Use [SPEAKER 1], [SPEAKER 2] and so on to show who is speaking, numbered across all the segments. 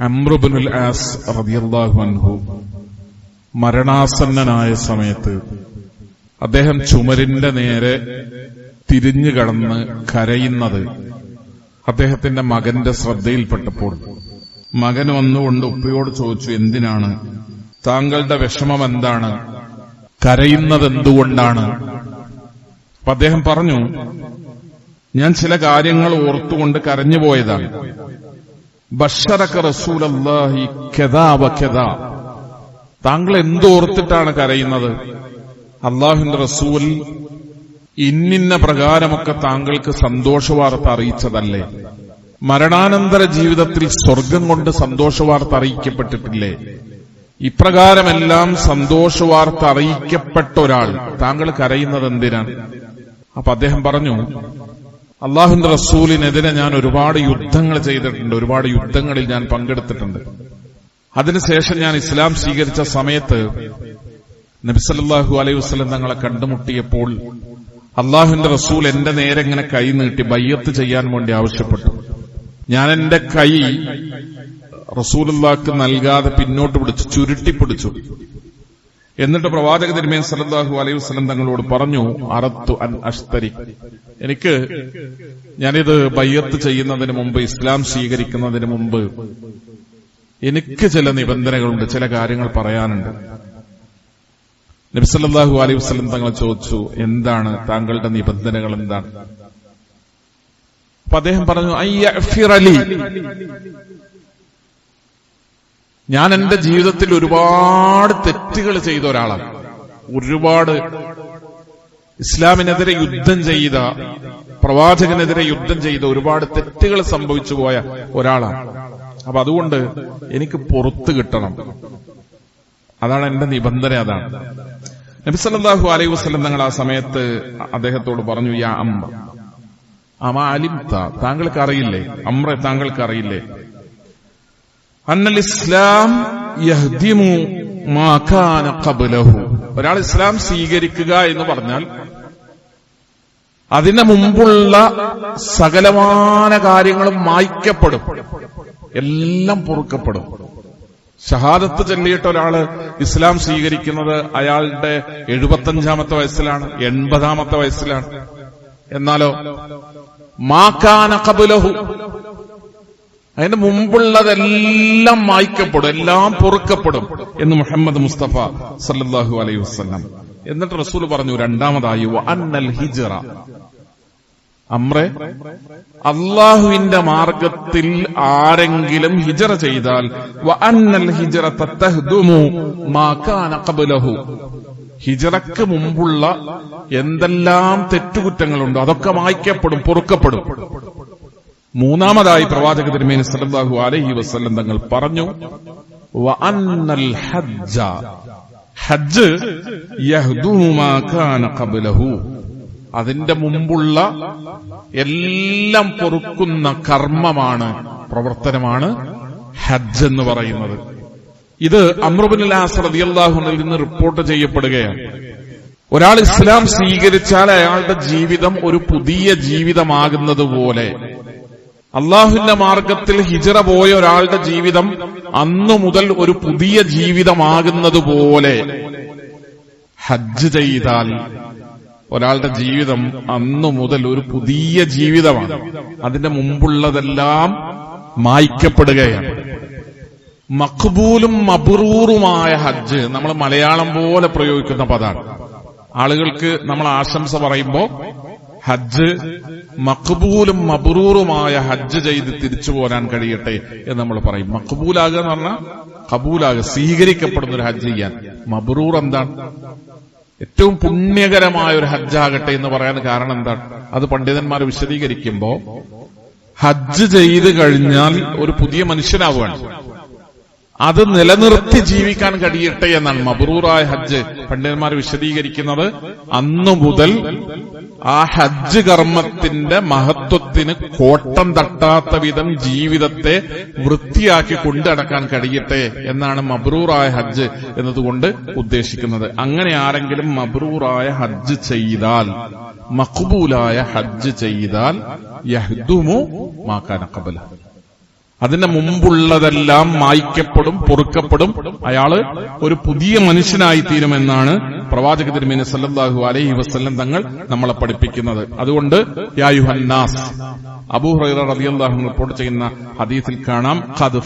[SPEAKER 1] അമ്രുബിനുൽ as റബിയല്ലാഹു അൻഹു മരണാസന്നനായ സമയത്ത് അദ്ദേഹം ചുമരിന്റെ നേരെ തിരിഞ്ഞു കടന്ന് കരയുന്നത് അദ്ദേഹത്തിന്റെ മകന്റെ ശ്രദ്ധയിൽപ്പെട്ടപ്പോൾ. മകൻ വന്നുകൊണ്ട് ഉപ്പയോട് ചോദിച്ചു എന്തിനാണ്? താങ്കളുടെ വിഷമം എന്താണ്? കരയുന്നത് എന്തുകൊണ്ടാണ്? അപ്പൊ അദ്ദേഹം പറഞ്ഞു ഞാൻ ചില കാര്യങ്ങൾ ഓർത്തുകൊണ്ട് കരഞ്ഞുപോയതാണ്. ബഷറക്ക വ കെതാ താങ്കൾ എന്തോർത്തിട്ടാണ് കരയുന്നത്? അള്ളാഹുന്റെ റസൂൽ ഇന്നിന്ന പ്രകാരമൊക്കെ താങ്കൾക്ക് സന്തോഷവാർത്ത അറിയിച്ചതല്ലേ? മരണാനന്തര ജീവിതത്തിൽ സ്വർഗം കൊണ്ട് സന്തോഷവാർത്ത അറിയിക്കപ്പെട്ടിട്ടില്ലേ? ഇപ്രകാരമെല്ലാം സന്തോഷവാർത്ത അറിയിക്കപ്പെട്ട ഒരാൾ. താങ്കൾ കരയുന്നത് എന്തിനാണ്? അപ്പൊ അദ്ദേഹം പറഞ്ഞു അള്ളാഹുന്റെ റസൂലിനെതിരെ ഞാൻ ഒരുപാട് യുദ്ധങ്ങൾ ചെയ്തിട്ടുണ്ട്. ഒരുപാട് യുദ്ധങ്ങളിൽ ഞാൻ പങ്കെടുത്തിട്ടുണ്ട്. അതിനുശേഷം ഞാൻ ഇസ്ലാം സ്വീകരിച്ച സമയത്ത് നബിസല്ലാഹു അലൈഹി വസ്ലം തങ്ങളെ കണ്ടുമുട്ടിയപ്പോൾ അള്ളാഹുവിന്റെ റസൂൽ എന്റെ നേരെ ഇങ്ങനെ കൈ നീട്ടി ബയ്യത്ത് ചെയ്യാൻ വേണ്ടി ആവശ്യപ്പെട്ടു. ഞാൻ എന്റെ കൈ റസൂലുള്ളാക്ക് നൽകാതെ പിന്നോട്ട് പിടിച്ചു ചുരുട്ടിപ്പിടിച്ചു എന്നിട്ട് പ്രവാചക തിരുമേൻ സല്ലല്ലാഹു അലൈഹി വസല്ലം തങ്ങളോട് പറഞ്ഞു അറത്തു അൻ അഷ്തരി. എനിക്ക് ഞാനിത് ബയ്യത്ത് ചെയ്യുന്നതിന് മുമ്പ് ഇസ്ലാം സ്വീകരിക്കുന്നതിന് മുമ്പ് എനിക്ക് ചില നിബന്ധനകളുണ്ട് ചില കാര്യങ്ങൾ പറയാനുണ്ട്. നബിസല്ലാഹു അലൈഹി വസ്ലം തങ്ങൾ ചോദിച്ചു എന്താണ് താങ്കളുടെ നിബന്ധനകൾ എന്താണ്? അപ്പൊ അദ്ദേഹം പറഞ്ഞു അയ്യഫിറലി ഞാൻ എന്റെ ജീവിതത്തിൽ ഒരുപാട് തെറ്റുകൾ ചെയ്ത ഒരാളാണ്. ഒരുപാട് ഇസ്ലാമിനെതിരെ യുദ്ധം ചെയ്ത പ്രവാചകനെതിരെ യുദ്ധം ചെയ്ത ഒരുപാട് തെറ്റുകൾ സംഭവിച്ചു പോയ ഒരാളാണ്. അപ്പൊ അതുകൊണ്ട് എനിക്ക് പുറത്തു കിട്ടണം. അതാണ് എന്റെ നിബന്ധന അതാണ്. നബിസല്ലാഹു അലൈഹി വസ്ലം തങ്ങൾ ആ സമയത്ത് അദ്ദേഹത്തോട് പറഞ്ഞു യാ അമ്മ അമ അലിംത? താങ്കൾക്ക് അറിയില്ലേ? അമ്ര താങ്കൾക്ക് അറിയില്ലേ? അന്നൽ ഇസ്ലാം യഹ്ദിമു മാ കാന ഖബ്ലഹു. ഒരാൾ ഇസ്ലാം സ്വീകരിക്കുക എന്ന് പറഞ്ഞാൽ അതിന് മുമ്പുള്ള സകലമാന കാര്യങ്ങളും മായ്ക്കപ്പെടും. എല്ലാം പൊറുക്കപ്പെടും. ഷഹാദത്ത് ചൊല്ലിയിട്ട് ഒരാൾ ഇസ്ലാം സ്വീകരിക്കുന്നത് അയാളുടെ എഴുപത്തഞ്ചാമത്തെ വയസ്സിലാണ് എൺപതാമത്തെ വയസ്സിലാണ്. എന്നാലോ മാക്കാന കബുലഹു അതിന് മുമ്പുള്ളതെല്ലാം മായ്ക്കപ്പെടും എല്ലാം പൊറുക്കപ്പെടും എന്ന് മുഹമ്മദ് മുസ്തഫ സല്ലാഹു അലൈഹി വസ്ലം എന്നിട്ട് റസൂൽ പറഞ്ഞു രണ്ടാമതായി അന്നൽ ഹിജറ. അമ്രെ അള്ളാഹുവിന്റെ മാർഗത്തിൽ ആരെങ്കിലും ഹിജറ ചെയ്താൽ അന്നൽ ഹിജറ ഹിജറക്ക് മുമ്പുള്ള എന്തെല്ലാം തെറ്റുകുറ്റങ്ങളുണ്ടോ അതൊക്കെ മായ്ക്കപ്പെടും പൊറുക്കപ്പെടും. മൂന്നാമതായി പ്രവാചക തിരുമേനി സല്ലല്ലാഹു അലഹി വസല്ലം തങ്ങൾ പറഞ്ഞു ഹജ്ജ. അതിന്റെ മുമ്പുള്ള എല്ലാം പൊറുക്കുന്ന കർമ്മമാണ് പ്രവർത്തനമാണ് ഹജ്ജ് എന്ന് പറയുന്നത്. ഇത് അമ്രുബിൻ റളിയല്ലാഹുവിൽ നിന്ന് റിപ്പോർട്ട് ചെയ്യപ്പെടുകയാണ്. ഒരാൾ ഇസ്ലാം സ്വീകരിച്ചാൽ അയാളുടെ ജീവിതം ഒരു പുതിയ ജീവിതമാകുന്നത് പോലെ അള്ളാഹുവിന്റെ മാർഗത്തിൽ ഹിജറ പോയ ഒരാളുടെ ജീവിതം അന്നു മുതൽ ഒരു പുതിയ ജീവിതമാകുന്നത് പോലെ. ഹജ്ജ് ചെയ്താൽ ഒരാളുടെ ജീവിതം അന്നു മുതൽ ഒരു പുതിയ ജീവിതമാണ്. അതിന്റെ മുമ്പുള്ളതെല്ലാം മായ്ക്കപ്പെടുകയാണ്. മഖ്ബൂലും മബ്റൂറുമായ ഹജ്ജ് നമ്മൾ മലയാളം പോലെ പ്രയോഗിക്കുന്ന പദമാണ് ആളുകൾക്ക് നമ്മൾ ആശംസ പറയുമ്പോ ഹജ്ജ് മക്ബൂലും മബ്രൂറുമായ ഹജ്ജ് ചെയ്ത് തിരിച്ചു പോരാൻ കഴിയട്ടെ എന്ന് നമ്മൾ പറയും. മക്ബൂലാകുക എന്ന് പറഞ്ഞാൽ കബൂലാകുക സ്വീകരിക്കപ്പെടുന്ന ഒരു ഹജ്ജ് ചെയ്യാൻ. മബ്രൂർ എന്താണ്? ഏറ്റവും പുണ്യകരമായ ഒരു ഹജ്ജാകട്ടെ എന്ന് പറയാൻ കാരണം എന്താണ്? അത് പണ്ഡിതന്മാർ വിശദീകരിക്കുമ്പോ ഹജ്ജ് ചെയ്ത് കഴിഞ്ഞാൽ ഒരു പുതിയ മനുഷ്യനാവുകയാണ്. അത് നിലനിർത്തി ജീവിക്കാൻ കഴിയട്ടെ എന്നാണ് മബ്രൂറായ ഹജ്ജ് പണ്ഡിതന്മാർ വിശദീകരിക്കുന്നത്. അന്നു മുതൽ ആ ഹജ്ജ് കർമ്മത്തിന്റെ മഹത്വത്തിന് കോട്ടം തട്ടാത്ത വിധം ജീവിതത്തെ വൃത്തിയാക്കി കൊണ്ടടക്കാൻ കഴിയട്ടെ എന്നാണ് മബ്രൂറായ ഹജ്ജ് എന്നതുകൊണ്ട് ഉദ്ദേശിക്കുന്നത്. അങ്ങനെ ആരെങ്കിലും മബ്രൂറായ ഹജ്ജ് ചെയ്താൽ മഖബൂലായ ഹജ്ജ് ചെയ്താൽ യഹ്ദുമു മാക്കാന കബല അതിന്റെ മുമ്പുള്ളതെല്ലാം മായ്ക്കപ്പെടും പൊറുക്കപ്പെടും. അയാൾ ഒരു പുതിയ മനുഷ്യനായി തീരുമെന്നാണ് പ്രവാചക തിരുമേനി സല്ലാഹു അലൈഹി വസല്ലം തങ്ങൾ നമ്മളെ പഠിപ്പിക്കുന്നത്. അതുകൊണ്ട് യാ യുഹന്നാസ് അബൂ ഹുറൈറ റളിയല്ലാഹു റിപ്പോർട്ട് ചെയ്യുന്ന ഹദീസിൽ കാണാം ഖദ്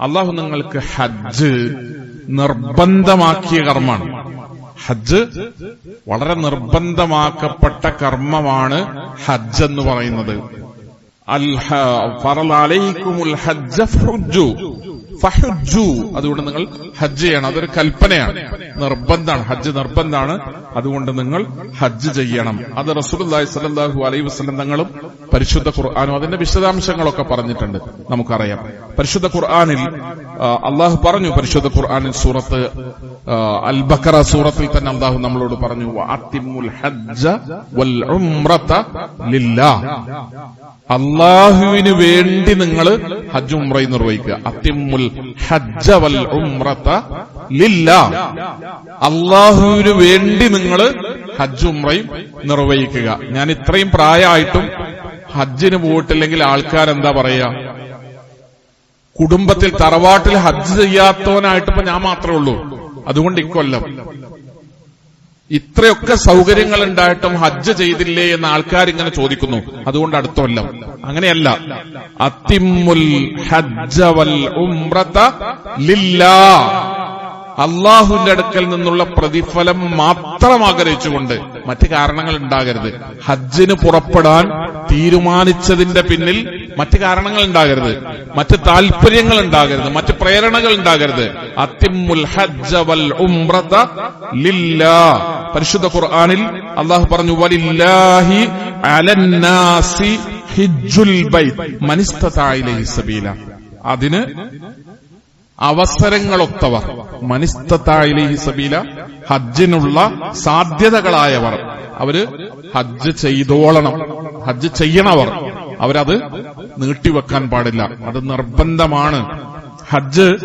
[SPEAKER 1] അള്ളാഹു നിങ്ങൾക്ക് ഹജ്ജ് നിർബന്ധമാക്കിയ കർമ്മമാണ്. ഹജ്ജ് വളരെ നിർബന്ധമാക്കപ്പെട്ട കർമ്മമാണ് ഹജ്ജ് എന്ന് പറയുന്നത്. അതുകൊണ്ട് നിങ്ങൾ ഹജ്ജ് ചെയ്യണം. അതൊരു കൽപ്പനയാണ്. നിർബന്ധമാണ്. ഹജ്ജ് നിർബന്ധമാണ്. അതുകൊണ്ട് നിങ്ങൾ ഹജ്ജ് ചെയ്യണം. അത് റസൂലുള്ളാഹി സലാഹു അലൈ വസ്ലം തങ്ങളും പരിശുദ്ധ ഖുർആാനും അതിന്റെ വിശദാംശങ്ങളൊക്കെ പറഞ്ഞിട്ടുണ്ട്. നമുക്കറിയാം. പരിശുദ്ധ ഖുർആാനിൽ അള്ളാഹു പറഞ്ഞു പരിശുദ്ധ ഖുർആാനിൽ സൂറത്ത് അൽ ബക്കറ സൂറത്തിൽ തന്നെ അള്ളാഹു നമ്മളോട് പറഞ്ഞു അള്ളാഹുവിന് വേണ്ടി നിങ്ങൾ ഹജ്ജ് ഉംറയും നിർവഹിക്കുക. അത്തിമുൽ ഹജ്ജ വൽ ഉംറത ലില്ല. അള്ളാഹുവിന് വേണ്ടി നിങ്ങൾ ഹജ്ജ് ഉംറയും നിർവഹിക്കുക. ഞാൻ ഇത്രയും പ്രായമായിട്ടും ഹജ്ജിന് പോയിട്ടില്ലെങ്കിൽ ആൾക്കാരെന്താ പറയാ? കുടുംബത്തിൽ തറവാട്ടിൽ ഹജ്ജ് ചെയ്യാത്തവനായിട്ടിപ്പോ ഞാൻ മാത്രമേ ഉള്ളൂ. അതുകൊണ്ട് ഇക്കൊല്ലം. ഇത്രയൊക്കെ സൗകര്യങ്ങൾ ഉണ്ടായിട്ടും ഹജ്ജ് ചെയ്തില്ലേ എന്ന് ആൾക്കാർ ഇങ്ങനെ ചോദിക്കുന്നു. അതുകൊണ്ട് അടുത്ത കൊല്ലം. അങ്ങനെയല്ല. അത്തിമുൽ ഹജ്ജ അള്ളാഹുവിന്റെ അടുക്കൽ നിന്നുള്ള പ്രതിഫലം മാത്രം ആഗ്രഹിച്ചുകൊണ്ട് മറ്റ് കാരണങ്ങൾ ഉണ്ടാകരുത്. ഹജ്ജിന് പുറപ്പെടാൻ തീരുമാനിച്ചതിന്റെ പിന്നിൽ മറ്റു കാരണങ്ങൾ ഉണ്ടാകരുത്. മറ്റ് താല്പര്യങ്ങൾ ഉണ്ടാകരുത്. മറ്റ് പ്രേരണകൾ ഉണ്ടാകരുത്. അത്തിമുൽ ഹജ്ജ വൽ ഉംറത ലില്ലാ. പരിശുദ്ധ ഖുർആനിൽ അള്ളാഹു പറഞ്ഞു വലില്ലാഹി അലന്നാസി ഹിജ്ജുൽ ബൈത്ത്. മനിസ്തതാ ഇലൈഹി സബീല. അതിന് അവസരങ്ങളൊത്തവർ. മനിസ്തത്തായിലേഹി സബീല ഹജ്ജിനുള്ള സാധ്യതകളായവർ. അവർ ഹജ്ജ് ചെയ്തോളണം. ഹജ്ജ് ചെയ്യണവർ. അവരത് നീട്ടിവെക്കാൻ പാടില്ല. അത് നിർബന്ധമാണ്. ഹജ്ജ്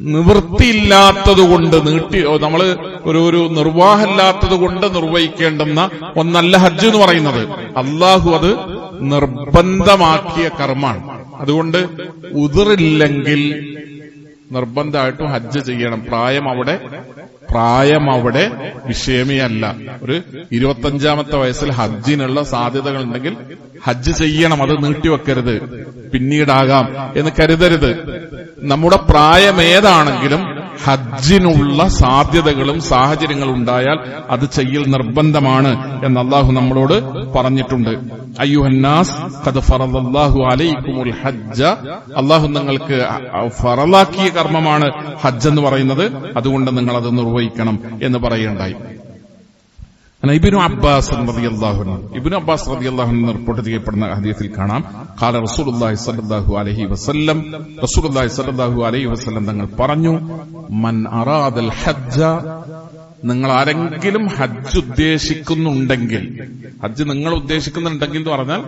[SPEAKER 1] നിവൃത്തിയില്ലാത്തതുകൊണ്ട് നീട്ടി നമ്മൾ ഒരു ഒരു നിർവാഹമില്ലാത്തത് കൊണ്ട് നിർവഹിക്കേണ്ടുന്ന ഒന്നല്ല ഹജ്ജ് എന്ന് പറയുന്നത്. അള്ളാഹു അത് നിർബന്ധമാക്കിയ കർമാണ് അതുകൊണ്ട് ഉതിറില്ലെങ്കിൽ നിർബന്ധമായിട്ടും ഹജ്ജ് ചെയ്യണം. പ്രായം അവിടെ പ്രായം അവിടെ വിഷയമേ അല്ല ഒരു ഇരുപത്തഞ്ചാമത്തെ വയസ്സിൽ ഹജ്ജിനുള്ള സാധ്യതകൾ ഉണ്ടെങ്കിൽ ഹജ്ജ് ചെയ്യണം അത് നീട്ടിവെക്കരുത്. പിന്നീടാകാം എന്ന് കരുതരുത്. നമ്മുടെ പ്രായം ഏതാണെങ്കിലും ഹജ്ജിനുള്ള സാധ്യതകളും സാഹചര്യങ്ങളും ഉണ്ടായാൽ അത് ചെയ്യൽ നിർബന്ധമാണ് എന്ന് അള്ളാഹു നമ്മളോട് പറഞ്ഞിട്ടുണ്ട്. അയ്യുഹന്നാസ് ഫറദല്ലാഹു അലൈക്കുമുൽ ഹജ്ജ. അള്ളാഹു നിങ്ങൾക്ക് ഫറലാക്കിയ കർമ്മമാണ് ഹജ്ജ് എന്ന് പറയുന്നത്. അതുകൊണ്ട് നിങ്ങൾ അത് നിർവഹിക്കണം എന്ന് പറയുണ്ടായി ഇബിനു അബ്ബാസ് റളിയല്ലാഹു അൻഹു. ഇബ്നു അബ്ബാസ് റളിയല്ലാഹു അൻഹു റിപ്പോർട്ട് ചെയ്യപ്പെടുന്ന ഹദീസിൽ കാണാം ഖാല റസൂലുള്ളാഹി സ്വല്ലല്ലാഹു അലൈഹി വസല്ലം റസൂലുള്ളാഹി സ്വല്ലല്ലാഹു അലൈഹി വസല്ലം തങ്ങൾ പറഞ്ഞു മൻ അറാദൽ ഹജ്ജ നിങ്ങൾ ആരെങ്കിലും ഹജ്ജ് ഉദ്ദേശിക്കുന്നുണ്ടെങ്കിൽ ഹജ്ജ് നിങ്ങൾ ഉദ്ദേശിക്കുന്നുണ്ടെങ്കിൽ എന്ന് പറഞ്ഞാൽ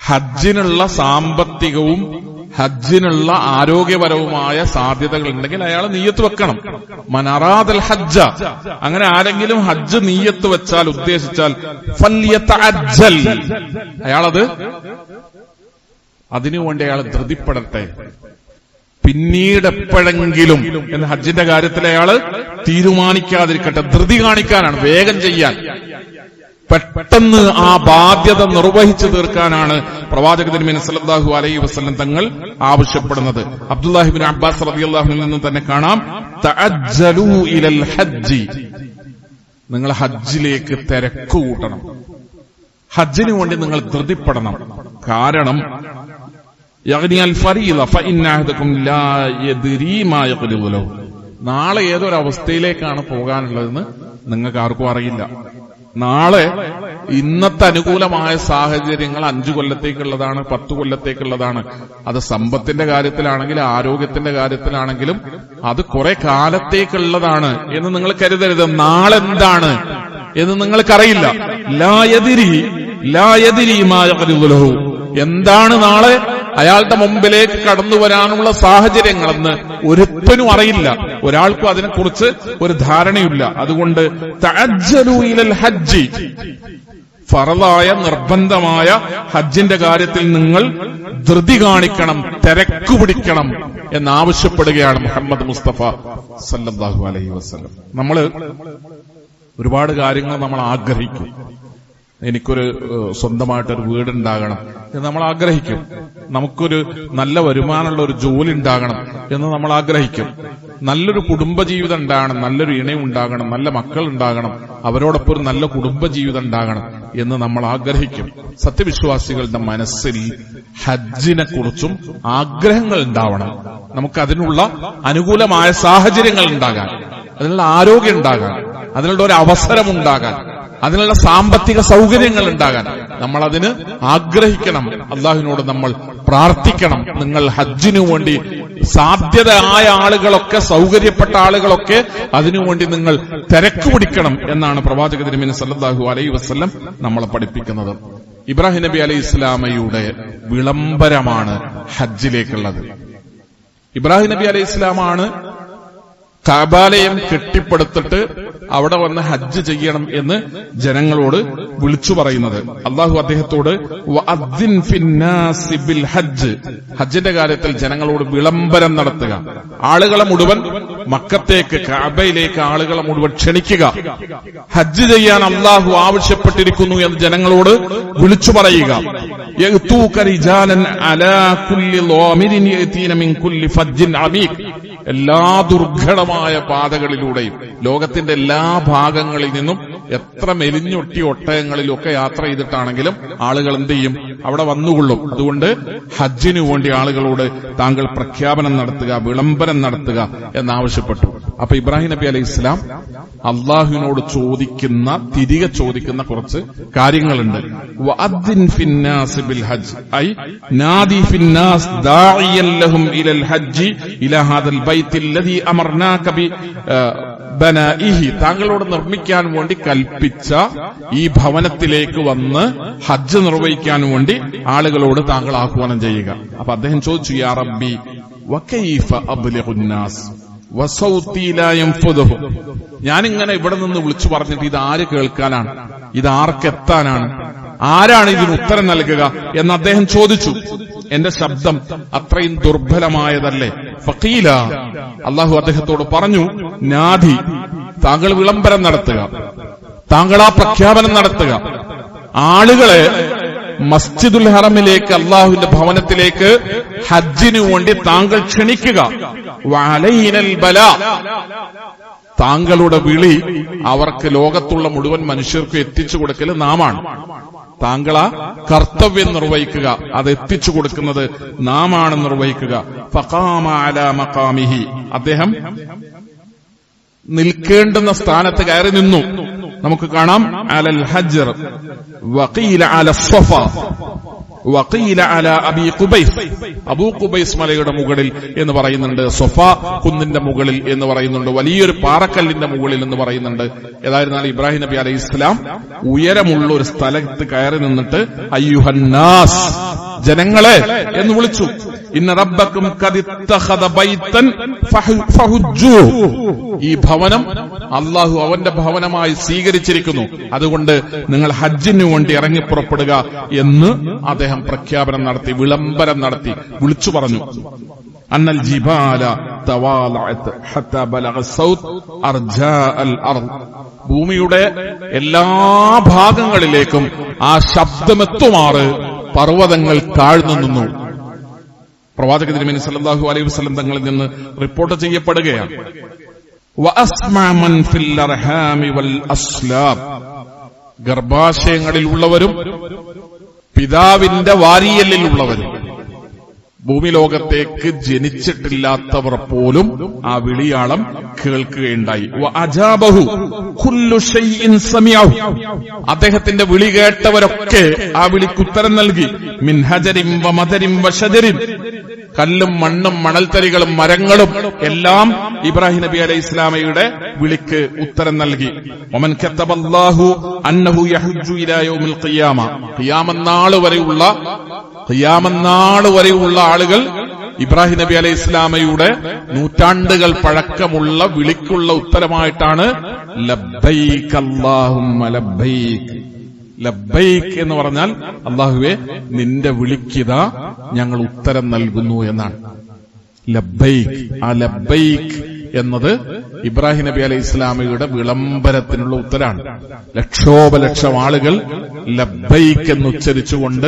[SPEAKER 1] ഹജ്ജിനുള്ള സാമ്പത്തികവും ഹജ്ജിനുള്ള ആരോഗ്യപരവുമായ സാധ്യതകൾ ഉണ്ടെങ്കിൽ അയാൾ നീയത്ത് വെക്കണം. മനാറാദൽ ഹജ്ജ. അങ്ങനെ ആരെങ്കിലും ഹജ്ജ് നീയത്ത് വെച്ചാൽ ഉദ്ദേശിച്ചാൽ. അയാളത് അതിനുവേണ്ടി അയാൾ ധൃതിപ്പെടട്ടെ പിന്നീട് എപ്പോഴെങ്കിലും എന്ന് ഹജ്ജിന്റെ കാര്യത്തിൽ അയാൾ തീരുമാനിക്കാതിരിക്കട്ടെ. ധൃതി കാണിക്കാനാണ്. വേഗം ചെയ്യാൻ. പെട്ടെന്ന് ആ ബാധ്യത നിർവഹിച്ചു തീർക്കാനാണ് പ്രവാചക തിരുമേനി സല്ലല്ലാഹു അലൈഹി വസ്ലം തങ്ങൾ ആവശ്യപ്പെടുന്നത്. അബ്ദുല്ലാഹിബിൻ അബ്ബാസ് റബിഅള്ളാഹുവിൽ നിന്ന് തന്നെ കാണാം. ഇലൽ നിങ്ങൾ ഹജ്ജിലേക്ക് തിരക്ക് കൂട്ടണം. ഹജ്ജിന് വേണ്ടി നിങ്ങൾ ധൃതിപ്പെടണം. കാരണം. നാളെ ഏതൊരവസ്ഥയിലേക്കാണ് പോകാനുള്ളതെന്ന് നിങ്ങൾക്ക് ആർക്കും അറിയില്ല. നാളെ ഇന്നത്തെ അനുകൂലമായ സാഹചര്യങ്ങൾ അഞ്ചു കൊല്ലത്തേക്കുള്ളതാണ് പത്തു കൊല്ലത്തേക്കുള്ളതാണ്. അത് സമ്പത്തിന്റെ കാര്യത്തിലാണെങ്കിലും ആരോഗ്യത്തിന്റെ കാര്യത്തിലാണെങ്കിലും അത് കുറെ കാലത്തേക്കുള്ളതാണ് എന്ന് നിങ്ങൾ കരുതരുത്. നാളെ എന്താണ് എന്ന് നിങ്ങൾക്കറിയില്ല. ലായതിരി ലായതിരി മായകരുലഹു എന്താണ് നാളെ? അയാളുടെ മുമ്പിലേക്ക് കടന്നു വരാനുള്ള സാഹചര്യങ്ങളെന്ന് ഒരുത്തനും അറിയില്ല. ഒരാൾക്കും അതിനെക്കുറിച്ച് ഒരു ധാരണയില്ല അതുകൊണ്ട് ഹജ്ജി. ഫറലായ നിർബന്ധമായ ഹജ്ജിന്റെ കാര്യത്തിൽ നിങ്ങൾ ധൃതി കാണിക്കണം തിരക്കു പിടിക്കണം എന്നാവശ്യപ്പെടുകയാണ് മുഹമ്മദ് മുസ്തഫ സല്ലാഹു അലൈഹി വസ്ലം നമ്മൾ ഒരുപാട് കാര്യങ്ങൾ നമ്മൾ ആഗ്രഹിക്കും. എനിക്കൊരു സ്വന്തമായിട്ടൊരു വീടുണ്ടാകണം എന്ന് നമ്മൾ ആഗ്രഹിക്കും. നമുക്കൊരു നല്ല വരുമാനമുള്ള ഒരു ജോലി ഉണ്ടാകണം എന്ന് നമ്മൾ ആഗ്രഹിക്കും. നല്ലൊരു കുടുംബജീവിതം ഉണ്ടാകണം നല്ലൊരു ഇണയും ഉണ്ടാകണം നല്ല മക്കൾ ഉണ്ടാകണം അവരോടൊപ്പം ഒരു നല്ല കുടുംബജീവിതം ഉണ്ടാകണം എന്ന് നമ്മൾ ആഗ്രഹിക്കും. സത്യവിശ്വാസികളുടെ മനസ്സിൽ ഹജ്ജിനെ കുറിച്ചും ആഗ്രഹങ്ങൾ ഉണ്ടാവണം. നമുക്ക് അതിനുള്ള അനുകൂലമായ സാഹചര്യങ്ങൾ ഉണ്ടാകാൻ അതിനുള്ള ആരോഗ്യം ഉണ്ടാകാൻ അതിനുള്ള ഒരു അവസരം ഉണ്ടാകാൻ. അതിനുള്ള സാമ്പത്തിക സൗകര്യങ്ങൾ ഉണ്ടാകാൻ നമ്മൾ അതിന് ആഗ്രഹിക്കണം. അള്ളാഹുവിനോട് നമ്മൾ പ്രാർത്ഥിക്കണം. നിങ്ങൾ ഹജ്ജിനു വേണ്ടി സാധ്യത ആയ ആളുകളൊക്കെ സൗകര്യപ്പെട്ട ആളുകളൊക്കെ അതിനുവേണ്ടി നിങ്ങൾ തിരക്ക് പിടിക്കണം എന്നാണ് പ്രവാചക തിരുമേനി സല്ലാഹു അലൈ വസ്ലം നമ്മളെ പഠിപ്പിക്കുന്നത്. ഇബ്രാഹിം നബി അലൈഹി ഇസ്ലാമയുടെ വിളംബരമാണ് ഹജ്ജിലേക്കുള്ളത്. ഇബ്രാഹിം നബി അലൈഹി ഇസ്ലാമാണ് കബാലയം കെട്ടിപ്പടുത്തിട്ട് അവിടെ വന്ന് ഹജ്ജ് ചെയ്യണം എന്ന് ജനങ്ങളോട് വിളിച്ചു പറയുന്നത്. അള്ളാഹു അദ്ദേഹത്തോട് ഹജ്ജ്. ഹജ്ജിന്റെ കാര്യത്തിൽ ജനങ്ങളോട് വിളംബരം നടത്തുക. ആളുകളെ മുഴുവൻ മക്കത്തേക്ക് കാബയിലേക്ക് ആളുകളെ മുഴുവൻ ക്ഷണിക്കുക. ഹജ്ജ് ചെയ്യാൻ അള്ളാഹു ആവശ്യപ്പെട്ടിരിക്കുന്നു എന്ന് ജനങ്ങളോട് വിളിച്ചു പറയുക. അലാ കുല്ലി കുല്ലി ഫജ്ജിൻ അമീഖ് എല്ലാ ദുർഘടമായ പാതകളിലൂടെയും ലോകത്തിന്റെ എല്ലാ ഭാഗങ്ങളിൽ നിന്നും എത്ര മെലിഞ്ഞൊട്ടി ഒട്ടകങ്ങളിലൊക്കെ യാത്ര ചെയ്തിട്ടാണെങ്കിലും ആളുകൾ എന്ത് ചെയ്യും? അവിടെ വന്നുകൊള്ളും. അതുകൊണ്ട് ഹജ്ജിനു വേണ്ടി ആളുകളോട് താങ്കൾ പ്രഖ്യാപനം നടത്തുക വിളംബരം നടത്തുക എന്നാവശ്യപ്പെട്ടു. അപ്പൊ ഇബ്രാഹിം നബി അലൈഹി ഇസ്ലാം അള്ളാഹുവിനോട് ചോദിക്കുന്ന തിരികെ ചോദിക്കുന്ന കുറച്ച് കാര്യങ്ങളുണ്ട്. ഹജ്ജ്. ബനാഇഹി താങ്കളോട് നിർമ്മിക്കാൻ വേണ്ടി കൽപ്പിച്ച ഈ ഭവനത്തിലേക്ക് വന്ന് ഹജ്ജ് നിർവഹിക്കാൻ വേണ്ടി ആളുകളോട് താങ്കൾ ആഹ്വാനം ചെയ്യുക. അപ്പൊ അദ്ദേഹം ചോദിച്ചു യാ റബ്ബി ലാ യൻഫുദുഹു. ഞാനിങ്ങനെ ഇവിടെ നിന്ന് വിളിച്ചു പറഞ്ഞിട്ട് ഇത് ആര് കേൾക്കാനാണ്? ഇത് ആർക്കെത്താനാണ് ആരാണ് ഇതിന് ഉത്തരം നൽകുക? എന്ന് അദ്ദേഹം ചോദിച്ചു. എന്റെ ശബ്ദം അത്രയും ദുർബലമായതല്ലേ? ഫക്കീല അള്ളാഹു അദ്ദേഹത്തോട് പറഞ്ഞു നാദി താങ്കൾ വിളംബരം നടത്തുക. താങ്കൾ ആ പ്രഖ്യാപനം നടത്തുക. ആളുകളെ മസ്ജിദുൽ ഹറമിലേക്ക് അള്ളാഹുവിന്റെ ഭവനത്തിലേക്ക് ഹജ്ജിനു വേണ്ടി താങ്കൾ ക്ഷണിക്കുക. ബല. താങ്കളുടെ വിളി അവർക്ക് ലോകത്തുള്ള മുഴുവൻ മനുഷ്യർക്കും എത്തിച്ചു കൊടുക്കൽ നാമാണ്. താങ്കൾ ആ കർത്തവ്യം നിർവഹിക്കുക. അത് എത്തിച്ചു കൊടുക്കുന്നത് നിർവഹിക്കുക. ഫഖാമ അലാ മഖാമിഹി. അദ്ദേഹം നിൽക്കേണ്ടുന്ന സ്ഥാനത്ത് കയറി നിന്നു. നമുക്ക് കാണാം. അലൽ ഹജ്ർ. വക്കീല അല സ്വഫ. അല അബി കുബൈസ് അബൂ കുബൈസ് മലയുടെ മുകളിൽ എന്ന് പറയുന്നുണ്ട്. സൊഫ കുന്നിന്റെ മുകളിൽ എന്ന് പറയുന്നുണ്ട്. വലിയൊരു പാറക്കല്ലിന്റെ മുകളിൽ എന്ന് പറയുന്നുണ്ട്. ഏതായിരുന്നാൽ ഇബ്രാഹിം നബി അലൈഹി ഇസ്ലാം ഉയരമുള്ള ഒരു സ്ഥലത്ത് കയറി നിന്നിട്ട് അയ്യുഹന്നാസ് ജനങ്ങളെ എന്ന് വിളിച്ചു. ഇന്ന റബ്ബക്കും. ഈ ഭവനം അള്ളാഹു അവന്റെ ഭവനമായി സ്വീകരിച്ചിരിക്കുന്നു. അതുകൊണ്ട് നിങ്ങൾ ഹജ്ജിന് വേണ്ടി ഇറങ്ങി പുറപ്പെടുക എന്ന് അദ്ദേഹം പ്രഖ്യാപനം നടത്തി വിളംബരം നടത്തി വിളിച്ചു പറഞ്ഞു. അന്നൽ ജിബാല തവാലഅത്ത് അർജാഅൽ അർദ്. ഭൂമിയുടെ എല്ലാ ഭാഗങ്ങളിലേക്കും ആ ശബ്ദമെത്തുമാറ്. പർവതങ്ങൾ താഴ്ന്നു നിന്നു. പ്രവാചക തിരുമേനി സല്ലാഹു അലൈഹി വസ്ലം തങ്ങളിൽ നിന്ന് റിപ്പോർട്ട് ചെയ്യപ്പെടുകയാണ്. ഗർഭാശയങ്ങളിൽ ഉള്ളവരും പിതാവിന്റെ വാരിയലിലുള്ളവരും ഭൂമി ലോകത്തേക്ക് ജനിച്ചിട്ടില്ലാത്തവർ പോലും ആ വിളിയാളം കേൾക്കുകയുണ്ടായി. അജാബഹു. അദ്ദേഹത്തിന്റെ വിളി കേട്ടവരൊക്കെ ആ വിളിക്ക് ഉത്തരം നൽകി. മിൻഹജരിം വമതരിം വ മദരിം വ ഷജരിൻ. കല്ലും മണ്ണും മണൽത്തരികളും മരങ്ങളും എല്ലാം ഇബ്രാഹിം നബി അലൈഹി ഇസ്ലാമയുടെ വിളിക്ക് ഉത്തരം നൽകി. ഒമൻ അന്നഹു ഖിയാമ. വരെയുള്ള ഖിയാമന്നാൾ വരെയുള്ള ആളുകൾ ഇബ്രാഹിം നബി അലൈഹി ഇസ്ലാമയുടെ നൂറ്റാണ്ടുകൾ പഴക്കമുള്ള വിളിക്കുള്ള ഉത്തരമായിട്ടാണ് ലബ്ബൈക് അല്ലാഹുമ്മ ലബ്ബൈക്. എന്ന് പറഞ്ഞാൽ അള്ളാഹുവെ നിന്റെ വിളിക്കിത ഞങ്ങൾ ഉത്തരം നൽകുന്നു എന്നാണ്. ലബ്ബൈക്ക് ആ ലബ്ബൈക്ക് എന്നത് ഇബ്രാഹിം നബി അലൈഹി ഇസ്ലാമിയുടെ വിളംബരത്തിനുള്ള ഉത്തരാണ്. ലക്ഷോപലക്ഷം ആളുകൾ ലബ്ബൈക്ക് എന്ന് ഉച്ചരിച്ചുകൊണ്ട്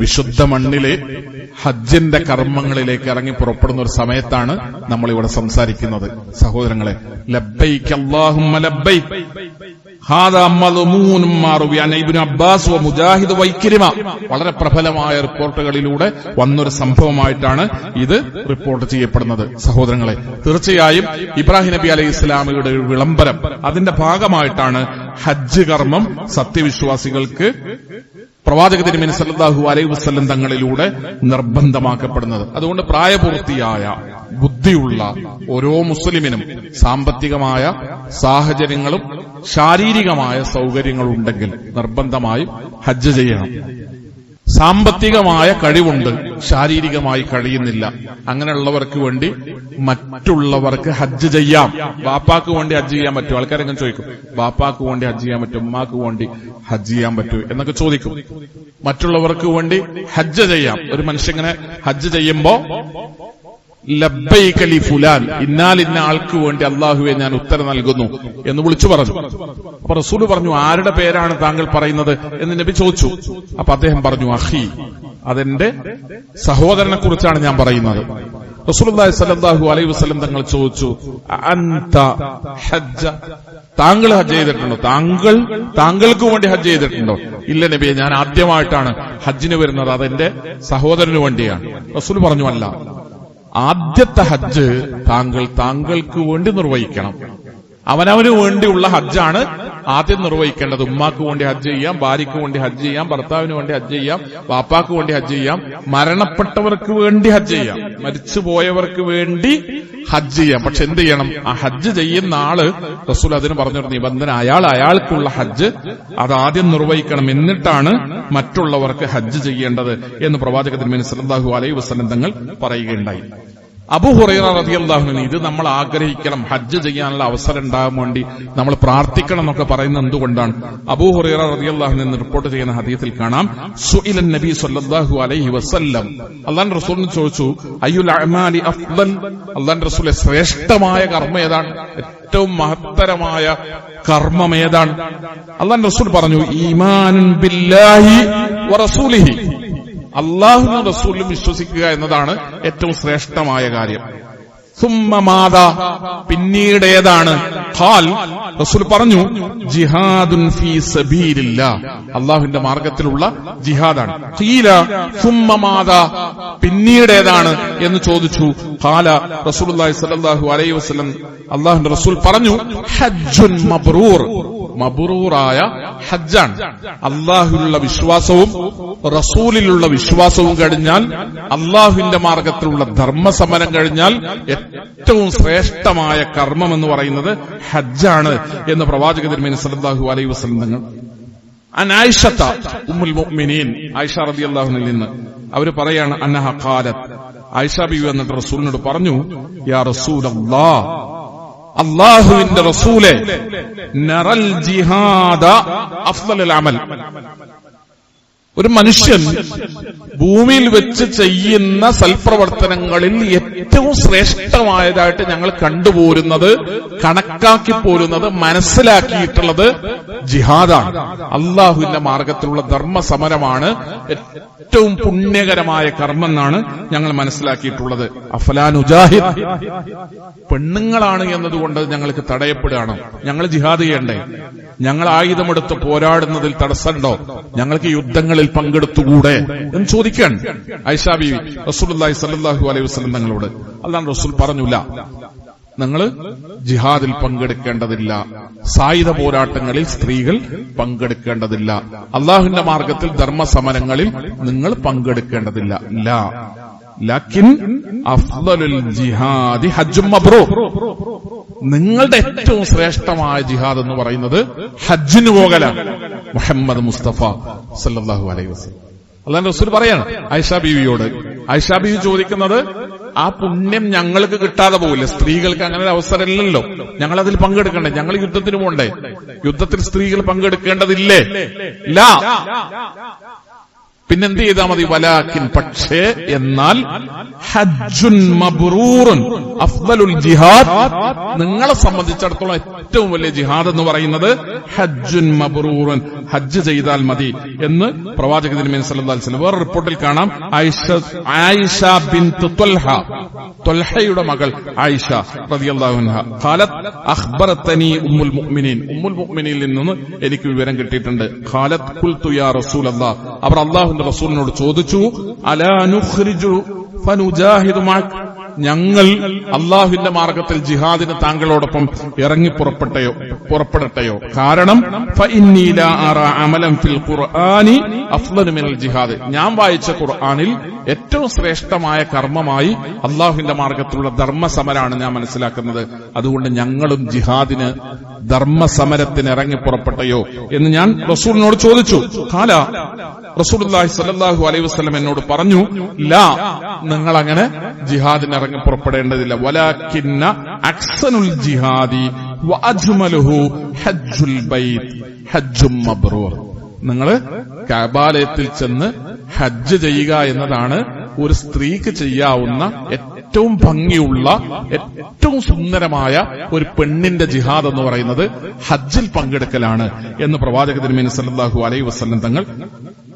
[SPEAKER 1] വിശുദ്ധ മണ്ണിലെ ഹജ്ജിന്റെ കർമ്മങ്ങളിലേക്ക് ഇറങ്ങി പുറപ്പെടുന്ന ഒരു സമയത്താണ് നമ്മൾ ഇവിടെ സംസാരിക്കുന്നത്. സഹോദരങ്ങളെ ലബ്ബൈക്ക് ലബ്ബൈക്ക് അബ്ബാസ് മുജാഹിദ് വൈക്കിരിമ വളരെ പ്രബലമായ റിപ്പോർട്ടുകളിലൂടെ വന്നൊരു സംഭവമായിട്ടാണ് ഇത് റിപ്പോർട്ട് ചെയ്യപ്പെടുന്നത്. സഹോദരങ്ങളെ തീർച്ചയായും ഇബ്രാഹിം നബി അലൈഹി ഇസ്ലാമിയുടെ വിളംബരം. അതിന്റെ ഭാഗമായിട്ടാണ് ഹജ്ജ് കർമ്മം സത്യവിശ്വാസികൾക്ക് പ്രവാചക തിരുമേനി സല്ലാഹു അലൈഹി വസല്ലം തങ്ങളിലൂടെ നിർബന്ധമാക്കപ്പെടുന്നത്. അതുകൊണ്ട് പ്രായപൂർത്തിയായ ബുദ്ധിയുള്ള ഓരോ മുസ്ലിമിനും സാമ്പത്തികമായ സാഹചര്യങ്ങളും ശാരീരികമായ സൗകര്യങ്ങളും ഉണ്ടെങ്കിൽ നിർബന്ധമായും ഹജ്ജ് ചെയ്യണം. സാമ്പത്തികമായ കഴിവുണ്ട് ശാരീരികമായി കഴിയുന്നില്ല. അങ്ങനെയുള്ളവർക്ക് വേണ്ടി മറ്റുള്ളവർക്ക് ഹജ്ജ് ചെയ്യാം. ബാപ്പാക്ക് വേണ്ടി ഹജ്ജ് ചെയ്യാൻ പറ്റും. ആൾക്കാരെങ്ങനെ ചോദിക്കും? ബാപ്പാക്ക് വേണ്ടി ഹജ്ജ് ചെയ്യാൻ പറ്റും ഉമ്മാക്ക് വേണ്ടി ഹജ്ജ് ചെയ്യാൻ പറ്റൂ എന്നൊക്കെ ചോദിക്കും. മറ്റുള്ളവർക്ക് വേണ്ടി ഹജ്ജ് ചെയ്യാം. ഒരു മനുഷ്യങ്ങനെ ഹജ്ജ് ചെയ്യുമ്പോ ലബ്ബൈകലി ഫുലാൻ. ഇന്നാൽ ഇന്ന ആൾക്ക് വേണ്ടി അള്ളാഹുവെ ഞാൻ ഉത്തരം നൽകുന്നു എന്ന് വിളിച്ചു പറഞ്ഞു. അപ്പൊ റസൂൽ പറഞ്ഞു ആരുടെ പേരാണ് താങ്കൾ പറയുന്നത്? എന്ന് നബി ചോദിച്ചു. അപ്പൊ അദ്ദേഹം പറഞ്ഞു അഹി അതെന്റെ സഹോദരനെ കുറിച്ചാണ് ഞാൻ പറയുന്നത്. റസൂലുള്ളാഹി സ്വല്ലല്ലാഹു അലൈഹി വസല്ലം തങ്ങൾ ചോദിച്ചു അൻത ഹജ്ജ? താങ്കൾ ഹജ്ജ് ചെയ്തിട്ടുണ്ടോ? താങ്കൾ താങ്കൾക്ക് വേണ്ടി ഹജ്ജ് ചെയ്തിട്ടുണ്ടോ? ഇല്ല നബിയെ ഞാൻ ആദ്യമായിട്ടാണ് ഹജ്ജിന് വരുന്നത്. അതെന്റെ സഹോദരന് വേണ്ടിയാണ്. റസൂൽ പറഞ്ഞു അല്ല. ആദ്യത്തെ ഹജ്ജ് താങ്കൾ താങ്കൾക്ക് വേണ്ടി നിർവഹിക്കണം. അവനവന് വേണ്ടിയുള്ള ഹജ്ജാണ് ആദ്യം നിർവഹിക്കേണ്ടത് ഉമ്മാക്ക് വേണ്ടി ഹജ്ജ് ചെയ്യാം ഭാര്യയ്ക്ക് വേണ്ടി ഹജ്ജ് ചെയ്യാം ഭർത്താവിന് വേണ്ടി ഹജ്ജ് ചെയ്യാം വാപ്പാക്ക് വേണ്ടി ഹജ്ജ് ചെയ്യാം മരണപ്പെട്ടവർക്ക് വേണ്ടി ഹജ്ജ് ചെയ്യാം മരിച്ചുപോയവർക്ക് വേണ്ടി ഹജ്ജ് ചെയ്യാം. പക്ഷെ എന്ത് ചെയ്യണം? ആ ഹജ്ജ് ചെയ്യുന്ന ആൾ റസൂൽ അതിന് പറഞ്ഞൊരു നിബന്ധന അയാൾ അയാൾക്കുള്ള ഹജ്ജ് അത് ആദ്യം നിർവഹിക്കണം. എന്നിട്ടാണ് മറ്റുള്ളവർക്ക് ഹജ്ജ് ചെയ്യേണ്ടത് എന്ന് പ്രവാചകത്തിന് സല്ലല്ലാഹു അലൈഹി വസല്ലം തങ്ങൾ പറയുകയുണ്ടായി. അബു ഹുറൈറ റളിയല്ലാഹുവിന് ഇത് നമ്മൾ ആഗ്രഹിക്കണം ഹജ്ജ് ചെയ്യാനുള്ള അവസരം ഉണ്ടാകാൻ വേണ്ടി നമ്മൾ പ്രാർത്ഥിക്കണം എന്നൊക്കെ പറയുന്നത് എന്തുകൊണ്ടാണ്? അബൂ ഹുറൈറ റളിയല്ലാഹു നിന്ന് റിപ്പോർട്ട് ചെയ്യുന്ന ഹദീസിൽ കാണാം സുഇലൻ നബി സല്ലല്ലാഹു അലൈഹി വസല്ലം. അള്ളാൻ റസൂലിന് ചോദിച്ചു അയ്യുൽ അഅമാലി അഫ്ദൽ? അള്ളാൻ റസൂലെ ശ്രേഷ്ഠമായ കർമ്മം ഏതാണ്? ഏറ്റവും മഹത്തരമായ കർമ്മം ഏതാണ്? അള്ളാൻ റസൂൽ പറഞ്ഞു ഈമാനുൻ ബില്ലാഹി വറസൂലിഹി അള്ളാഹുവിനും റസൂലിലും വിശ്വസിക്കുക എന്നതാണ് ഏറ്റവും ശ്രേഷ്ഠമായ കാര്യം. സുമ്മമാത പിന്നീട് ഏതാണ് ഖാൽ റസൂൽ പറഞ്ഞു ജിഹാദുൻ ഫീ സബീലില്ല. അള്ളാഹുവിന്റെ മാർഗത്തിലുള്ള ജിഹാദാണ്. ഖീല സുമ്മമാത പിന്നീട് ഏതാണ് എന്ന് ചോദിച്ചു. ഖാല റസൂലുള്ളാഹി സ്വല്ലല്ലാഹു അലൈഹി വസല്ലം അള്ളാഹുവിന്റെ റസൂൽ പറഞ്ഞു ഹജ്ജുൻ മബ്റൂർ. മബ്റൂറായ ഹജ്ജാണ്. അള്ളാഹുവിലുള്ള വിശ്വാസവും റസൂലിലുള്ള വിശ്വാസവും കഴിഞ്ഞാൽ അള്ളാഹുവിന്റെ മാർഗത്തിലുള്ള ധർമ്മസമരം കഴിഞ്ഞാൽ ഏറ്റവും ശ്രേഷ്ഠമായ കർമ്മം എന്ന് പറയുന്നത് ഹജ്ജാണ് എന്ന് പ്രവാചക തിരുമേനി സല്ലല്ലാഹു അലൈ വസല്ലം തങ്ങൾ. അനായിഷത്ത ഉമ്മുൽ മുഅ്മിനീൻ ആയിഷ റളിയല്ലാഹുവിൽ നിന്ന് അവർ പറയാണ് അന്നഹ ഖാലത്ത് ആയിഷ ബിവി എന്നിട്ട് റസൂലിനോട് പറഞ്ഞു യാ റസൂലല്ലാഹ് അള്ളാഹുവിന്റെ റസൂലെ നറൽ ജിഹാദ അഫ്ദൽ അമൽ. ഒരു മനുഷ്യൻ ഭൂമിയിൽ വെച്ച് ചെയ്യുന്ന സൽപ്രവർത്തനങ്ങളിൽ ഏറ്റവും ശ്രേഷ്ഠമായതായിട്ട് ഞങ്ങൾ കണ്ടുപോരുന്നത് കണക്കാക്കി പോരുന്നത് മനസ്സിലാക്കിയിട്ടുള്ളത് ജിഹാദാണ്. അള്ളാഹുവിന്റെ മാർഗത്തിലുള്ള ധർമ്മസമരമാണ് ഏറ്റവും പുണ്യകരമായ കർമ്മം എന്നാണ് ഞങ്ങൾ മനസ്സിലാക്കിയിട്ടുള്ളത്. അഫലാൻ ഉജാഹിദ് പെണ്ണുങ്ങളാണ് എന്നതുകൊണ്ട് ഞങ്ങൾക്ക് തടയപ്പെടുകയാണ്. ഞങ്ങൾ ജിഹാദ് ചെയ്യണ്ടേ? ഞങ്ങൾ ആയുധമെടുത്ത് പോരാടുന്നതിൽ തടസ്സമുണ്ടോ? ഞങ്ങൾക്ക് യുദ്ധങ്ങളിൽ പങ്കെടുത്തുകൂടെ? എന്ന് ചോദിക്കാൻ ഐഷാബി റസൂലി സല്ലാഹു അലൈഹി വസ്ലം തങ്ങളോട്. അല്ലാണ്ട് റസൂൽ പറഞ്ഞില്ല. നിങ്ങൾ ജിഹാദിൽ പങ്കെടുക്കേണ്ടതില്ല. സായുധ പോരാട്ടങ്ങളിൽ സ്ത്രീകൾ പങ്കെടുക്കേണ്ടതില്ല. അള്ളാഹുവിന്റെ മാർഗത്തിൽ ധർമ്മസമരങ്ങളിൽ നിങ്ങൾ പങ്കെടുക്കേണ്ടതില്ല. ലാ. ലക്കിൻ ജിഹാദി നിങ്ങളുടെ ഏറ്റവും ശ്രേഷ്ഠമായ ജിഹാദ് എന്ന് പറയുന്നത് ഹജ്ജിന് പോകലാണ്. മുഹമ്മദ് മുസ്തഫ സല്ലാഹു അലൈഹി വസല്ലം. അള്ളാഹ് റസൂൽ പറയാണ് ഐഷ ബീവിയോട്. ഐഷ ബീവി ചോദിക്കുന്നത് ആ പുണ്യം ഞങ്ങൾക്ക് കിട്ടാതെ പോകില്ല സ്ത്രീകൾക്ക് അങ്ങനെ ഒരു അവസരമില്ലല്ലോ ഞങ്ങൾ അതിൽ പങ്കെടുക്കണ്ടേ? ഞങ്ങൾ യുദ്ധത്തിന് പോകണ്ടേ? യുദ്ധത്തിൽ സ്ത്രീകൾ പങ്കെടുക്കേണ്ടതില്ലേ? ഇല്ല. പിന്നെന്ത് ചെയ്താൽ മതി? വലാക്കിൻ പക്ഷേ എന്നാൽ ഹജ്ജുൻ മബ്രൂറുൻ അഫ്ദലുൽ ജിഹാദ്. നിങ്ങളെ സംബന്ധിച്ചിടത്തോളം ഏറ്റവും വലിയ ജിഹാദ് എന്ന് പറയുന്നത് ഹജ്ജുൻ മബറൂറൻ. ഹജ്ജ് ചെയ്താൽ മതി എന്ന് പ്രവാചക തിരുമേനി സല്ലല്ലാഹു അലൈഹി വേറെ റിപ്പോർട്ടിൽ കാണാം. ആയിഷ ആയിഷ ത്വൽഹ ത്വൽഹയുടെ മകൾ ആയിഷ റളിയല്ലാഹു അൻഹ. ഖാലത് ഉമ്മുൽ മുഅ്മിനീൻ. ഉമ്മുൽ മുഅ്മിനീനിൽ നിന്ന് എനിക്ക് വിവരം കിട്ടിയിട്ടുണ്ട്. ഖാലത്ത് ഖുൽതു യാ റസൂലല്ലാഹ് അവർ അള്ളാഹുന്റെ റസൂലിനോട് ചോദിച്ചു അലാ നുഖ്രിജു ഫനുജാഹിദു ഞങ്ങൾ അള്ളാഹുവിന്റെ മാർഗത്തിൽ ജിഹാദിന് താങ്കളോടൊപ്പം ഇറങ്ങി പുറപ്പെട്ടയോ പുറപ്പെടട്ടെയോ. കാരണം അമലം ഫിൽ ഖുർആനി ജിഹാദ്. ഞാൻ വായിച്ച ഖുർആാനിൽ ഏറ്റവും ശ്രേഷ്ഠമായ കർമ്മമായി അള്ളാഹുവിന്റെ മാർഗത്തിലുള്ള ധർമ്മസമരാണ് ഞാൻ മനസ്സിലാക്കുന്നത്. അതുകൊണ്ട് ഞങ്ങളും ജിഹാദിന് ധർമ്മസമരത്തിന് ഇറങ്ങി പുറപ്പെട്ടയോ എന്ന് ഞാൻ റസൂലിനോട് ചോദിച്ചു. കാല റസൂലുള്ളാഹി സല്ലാഹു അലൈഹി വസ്ലം എന്നോട് പറഞ്ഞു ലാ നിങ്ങൾ അങ്ങനെ ജിഹാദിന് ഇറങ്ങി പുറപ്പെടേണ്ടതില്ല. വലാക്കിന്ന അക്സനുൽ ജിഹാദി ബൈത്ത് ഹജ്ജും കബാലയത്തിൽ ചെന്ന് ഹജ്ജ് ചെയ്യുക എന്നതാണ് ഒരു സ്ത്രീക്ക് ചെയ്യാവുന്ന ഏറ്റവും ഭംഗിയുള്ള ഏറ്റവും സുന്ദരമായ ഒരു പെണ്ണിന്റെ ജിഹാദ് എന്ന് പറയുന്നത് ഹജ്ജിൽ പങ്കെടുക്കലാണ് എന്ന് പ്രവാചക തിരുമേനി സല്ലാഹു അലൈഹി വസ്ലം തങ്ങൾ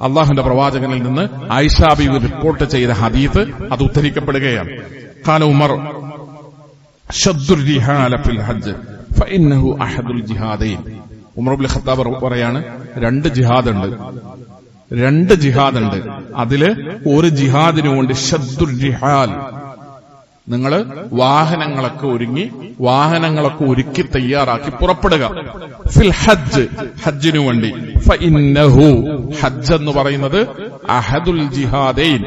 [SPEAKER 1] അള്ളാഹുന്റെ പ്രവാചകനിൽ നിന്ന് ഐഷാബി റിപ്പോർട്ട് ചെയ്ത ഹദീത്ത് അത് ഉദ്ധരിക്കപ്പെടുകയാണ്. കാല ഉമർ ഹജ്ജ് അഹദുൽ ഖത്താബ് പറയാണ് രണ്ട് ജിഹാദ് ഉണ്ട് രണ്ട് ജിഹാദ് ഉണ്ട് അതിൽ ഒരു ജിഹാദിനു വേണ്ടി ഷദ്ദുൽ റിഹാൽ നിങ്ങൾ വാഹനങ്ങളൊക്കെ ഒരുങ്ങി വാഹനങ്ങളൊക്കെ ഒരുക്കി തയ്യാറാക്കി പുറപ്പെടുക. ഫിൽ ഹജ്ജ് ഹജ്ജിനു വേണ്ടി. ഹജ്ജ് എന്ന് പറയുന്നത് അഹദുൽ ജിഹാദൈൻ.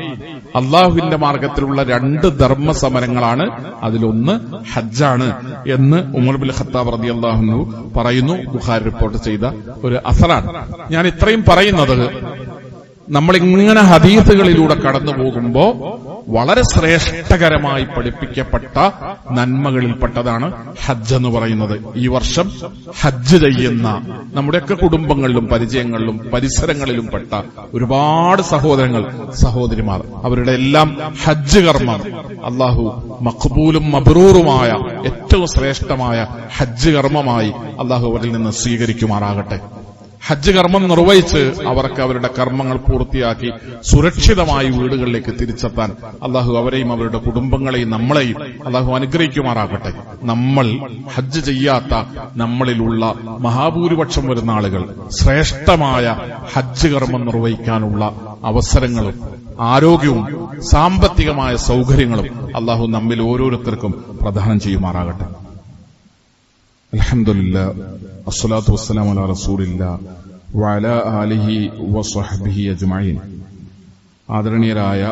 [SPEAKER 1] അള്ളാഹുവിന്റെ മാർഗത്തിലുള്ള രണ്ട് ധർമ്മ സമരങ്ങളാണ് അതിലൊന്ന് ഹജ്ജാണ് എന്ന് ഉമർ ബിൻ ഖത്താബ് റതി അള്ളാഹു പറയുന്നു. ബുഖാരി റിപ്പോർട്ട് ചെയ്ത ഒരു അസറാണ്. ഞാൻ ഇത്രയും പറയുന്നത് നമ്മൾ ഇങ്ങനെ ഹദീസുകളിലൂടെ കടന്നു പോകുമ്പോ വളരെ ശ്രേഷ്ഠകരമായി പഠിപ്പിക്കപ്പെട്ട നന്മകളിൽപ്പെട്ടതാണ് ഹജ്ജ് എന്ന് പറയുന്നത്. ഈ വർഷം ഹജ്ജ് ചെയ്യുന്ന നമ്മുടെയൊക്കെ കുടുംബങ്ങളിലും പരിചയങ്ങളിലും പരിസരങ്ങളിലും പെട്ട ഒരുപാട് സഹോദരങ്ങൾ സഹോദരിമാർ. അവരുടെ എല്ലാം ഹജ്ജ് കർമ്മം അള്ളാഹു മഖബൂലും മബ്രൂറുമായ ഏറ്റവും ശ്രേഷ്ഠമായ ഹജ്ജ് കർമ്മമായി അള്ളാഹു അവരിൽ നിന്ന് സ്വീകരിക്കുമാറാകട്ടെ. ഹജ്ജ് കർമ്മം നിർവഹിച്ച് അവർക്ക് അവരുടെ കർമ്മങ്ങൾ പൂർത്തിയാക്കി സുരക്ഷിതമായി വീടുകളിലേക്ക് തിരിച്ചെത്താൻ അള്ളാഹു അവരെയും അവരുടെ കുടുംബങ്ങളെയും നമ്മളെയും അള്ളാഹു അനുഗ്രഹിക്കുമാറാകട്ടെ. നമ്മൾ ഹജ്ജ് ചെയ്യാത്ത നമ്മളിലുള്ള മഹാഭൂരിപക്ഷം വരുന്ന ആളുകൾ ശ്രേഷ്ഠമായ ഹജ്ജ് കർമ്മം നിർവഹിക്കാനുള്ള അവസരങ്ങളും ആരോഗ്യവും സാമ്പത്തികമായ സൗകര്യങ്ങളും അള്ളാഹു നമ്മിൽ ഓരോരുത്തർക്കും പ്രദാനം ചെയ്യുമാറാകട്ടെ. അൽഹംദുലില്ലാ അസ്സലാത്തു വസ്സലാമു അലാ റസൂലില്ലാ വഅലാ ആലിഹി വസ്വഹ്ബിഹി അജ്മഈൻ ആദരണീയരായ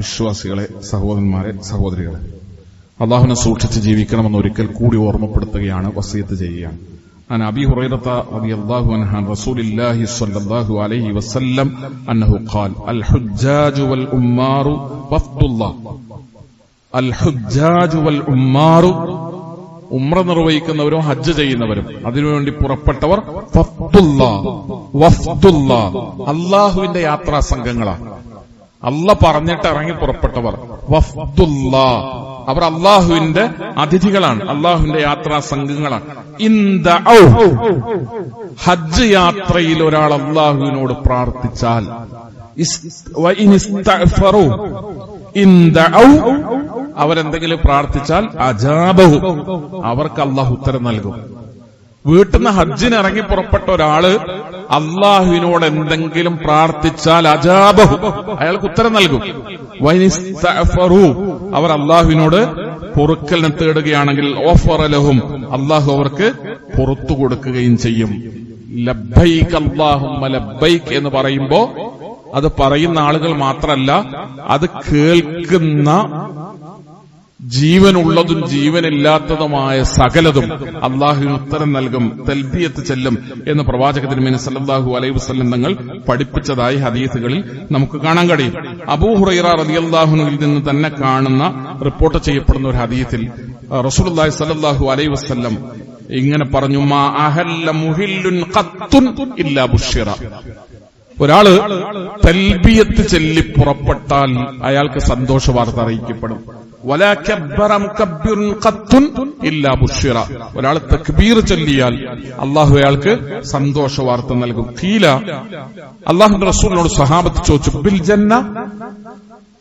[SPEAKER 1] വിശ്വാസികളെ സഹോദരന്മാരെ സഹോദരികളെ അള്ളാഹുവിനെ സൂക്ഷിച്ച് ജീവിക്കണമെന്ന് ഒരിക്കൽ കൂടി ഓർമ്മപ്പെടുത്തുകയാണ് വസീയത്ത് ചെയ്യുകയാണ് عن أبي هريرة رضي الله عنه عن رسول الله صلى الله عليه وسلم أنه قال الحجاج والأمار وفد الله الحجاج والأمار ഉമ്ര നിർവഹിക്കുന്നവരും ഹജ്ജ് ചെയ്യുന്നവരും. അതിനുവേണ്ടി പുറപ്പെട്ടവർ അള്ളാഹുവിന്റെ യാത്രാ സംഘങ്ങളാണ് അല്ല പറഞ്ഞിട്ട് ഇറങ്ങി പുറപ്പെട്ടവർ അവർ അള്ളാഹുവിന്റെ അതിഥികളാണ് അള്ളാഹുവിന്റെ യാത്രാ സംഘങ്ങളാണ് ഹജ്ജ് യാത്രയിൽ ഒരാൾ അള്ളാഹുവിനോട് പ്രാർത്ഥിച്ചാൽ അവരെന്തെങ്കിലും പ്രാർത്ഥിച്ചാൽ അജാബഹു. അവർക്ക് അള്ളാഹു ഉത്തരം നൽകും. വീട്ടിൽ നിന്ന് ഹജ്ജിന് ഇറങ്ങി പുറപ്പെട്ട ഒരാൾ അള്ളാഹുവിനോട് എന്തെങ്കിലും പ്രാർത്ഥിച്ചാൽ അജാബഹു. അയാൾക്ക് ഉത്തരം നൽകും. അവർ അള്ളാഹുവിനോട് പൊറുക്കലിനെ തേടുകയാണെങ്കിൽ അലഹും അള്ളാഹു അവർക്ക് പുറത്തു കൊടുക്കുകയും ചെയ്യും. ലബൈക്ക് അള്ളാഹും ലബൈക്ക് എന്ന് പറയുമ്പോ അത് പറയുന്ന ആളുകൾ മാത്രമല്ല അത് കേൾക്കുന്ന ജീവനുള്ളതും ജീവനില്ലാത്തതുമായ സകലതും അള്ളാഹുവിന് ഉത്തരം നൽകും തൽബിയത്ത് ചെല്ലും എന്ന് പ്രവാചക തിരുമേനി സല്ലാഹു അലൈഹി വസ്ലം തങ്ങൾ പഠിപ്പിച്ചതായി ഹദീസുകളിൽ നമുക്ക് കാണാൻ കഴിയും. അബൂഹുറൈറ ഹുറൈറ റളിയല്ലാഹുവിൽ നിന്ന് തന്നെ കാണുന്ന റിപ്പോർട്ട് ചെയ്യപ്പെടുന്ന ഒരു ഹദീസിൽ റസൂലി സല്ലാഹു അലൈഹി വസ്ലം ഇങ്ങനെ പറഞ്ഞു മാ അഹല്ല മുഹില്ലുൻ ഒരാൾ തൽബിയത്ത് ചെല്ലി പുറപ്പെട്ടാൽ അയാൾക്ക് സന്തോഷ വാർത്ത അറിയിക്കപ്പെടും. ഒരാൾ തക്ബീർ ചൊല്ലിയാൽ അള്ളാഹു അയാൾക്ക് സന്തോഷ വാർത്ത നൽകും. കീല അള്ളാഹുന്റെ റസൂലിനോട് സഹാബത്ത് ചോദിച്ചു ബിൽ ജന്ന?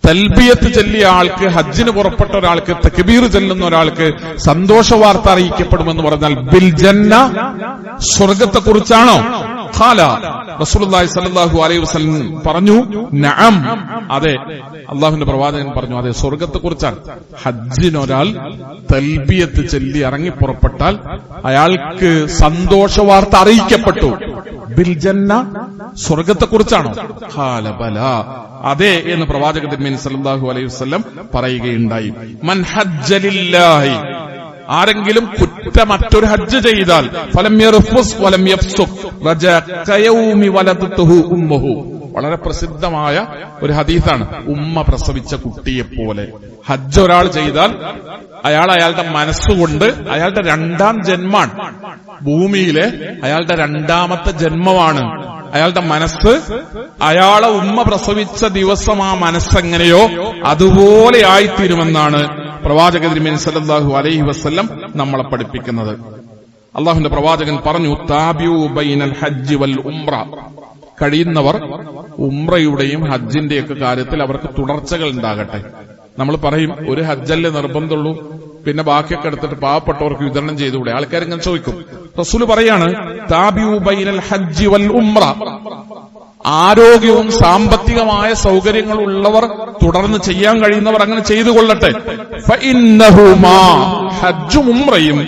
[SPEAKER 1] തൽബിയത്ത് ചെല്ലിയ ആൾക്ക് ഹജ്ജിന് പുറപ്പെട്ട ഒരാൾക്ക് തക്ബീർ ചെല്ലുന്ന ഒരാൾക്ക് സന്തോഷ വാർത്ത അറിയിക്കപ്പെടുമെന്ന് പറഞ്ഞാൽ ബിൽ ജന്ന? സ്വർഗത്തെ സ്വല്ലല്ലാഹു അലൈഹി വസല്ലം പറഞ്ഞു നഅം. അതെ അള്ളാഹുവിന്റെ പ്രവാചകൻ പറഞ്ഞു അതെ സ്വർഗത്തെ കുറിച്ചാണ് ഹജ്ജിനൊരാൾ തൽബിയത്ത് ചെല്ലി ഇറങ്ങി പുറപ്പെട്ടാൽ അയാൾക്ക് സന്തോഷ വാർത്ത അറിയിക്കപ്പെട്ടു. ബിൽജന്ന സ്വർഗത്തെ കുറിച്ചാണോ ഖാല ബല. അതെ എന്ന് പ്രവാചക തിരുമേനി സല്ലല്ലാഹു അലൈഹി വസ്ലം പറയുകയുണ്ടായി. മൻ ഹജ്ജലില്ലാഹി ആരെങ്കിലും കുറ്റമറ്റൊരു ഹജ്ജ് ചെയ്താൽ ഫലം ഉമ്മുഹു. വളരെ പ്രസിദ്ധമായ ഒരു ഹദീസാണ്. ഉമ്മ പ്രസവിച്ച കുട്ടിയെ പോലെ ഹജ്ജ് ഒരാൾ ചെയ്താൽ അയാൾ അയാളുടെ മനസ്സുകൊണ്ട് അയാളുടെ രണ്ടാം ജന്മാണ്. ഭൂമിയിലെ അയാളുടെ രണ്ടാമത്തെ ജന്മമാണ്. അയാളുടെ മനസ്സ് അയാളെ ഉമ്മ പ്രസവിച്ച ദിവസം ആ മനസ്സെങ്ങനെയോ അതുപോലെ ആയിത്തീരുമെന്നാണ് പ്രവാചക തിരുമേനി സലല്ലാഹു അലൈഹി വസ്ല്ലം നമ്മളെ പഠിപ്പിക്കുന്നത്. അള്ളാഹുന്റെ പ്രവാചകൻ പറഞ്ഞു ബൈനൽ ഹജ്ജ് വൽ ഉംറ. കഴിയുന്നവർ ഉംറയുടെയും ഹജ്ജിന്റെയൊക്കെ കാര്യത്തിൽ അവർക്ക് തുടർച്ചകൾ ഉണ്ടാകട്ടെ. നമ്മൾ പറയും ഒരു ഹജ്ജല്ലേ നിർബന്ധമുള്ളൂ? പിന്നെ ബാക്കിയൊക്കെ എടുത്തിട്ട് പാവപ്പെട്ടവർക്ക് വിതരണം ചെയ്തുകൂടെ? ആൾക്കാരിങ്ങനെ ചോദിക്കും. റസൂൽ പറയാണ് ബൈനൽ ഹജ്ജ് വൽ ഉംറ. ആരോഗ്യവും സാമ്പത്തികമായ സൗകര്യങ്ങൾ ഉള്ളവർ തുടർന്ന് ചെയ്യാൻ കഴിയുന്നവർ അങ്ങനെ ചെയ്തു കൊള്ളട്ടെ. ഹജ്ജും ഉംറയും